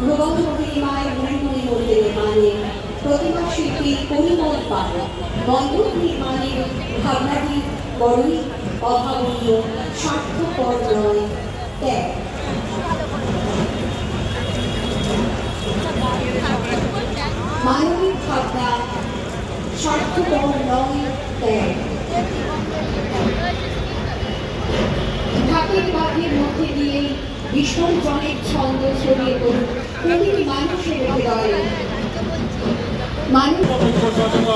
ভুবন মহিমায় মণিমণি মন্দির নির্মাণে প্রতিমা শিল্পী পরিমল পাল মণ্ডপ নির্মাণের ভাবনাটি বড়ই অভাবনীয় স্বার্থপর নয় ত্যাগ মানবিক ভাবনা স্বার্থপর নয় ত্যাগ ঢাকের মধ্যে দিয়ে বিসর্জনের ছন্দ ছড়িয়ে পড়ুক 我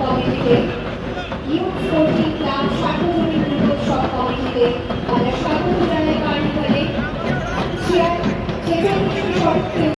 কমিটিকে ইউথ স্পোর্টিং ক্লাব সার্বজনীন দুর্গোৎসব কমিটিকে আমরা স্বাগত জানাই কার্নিভালে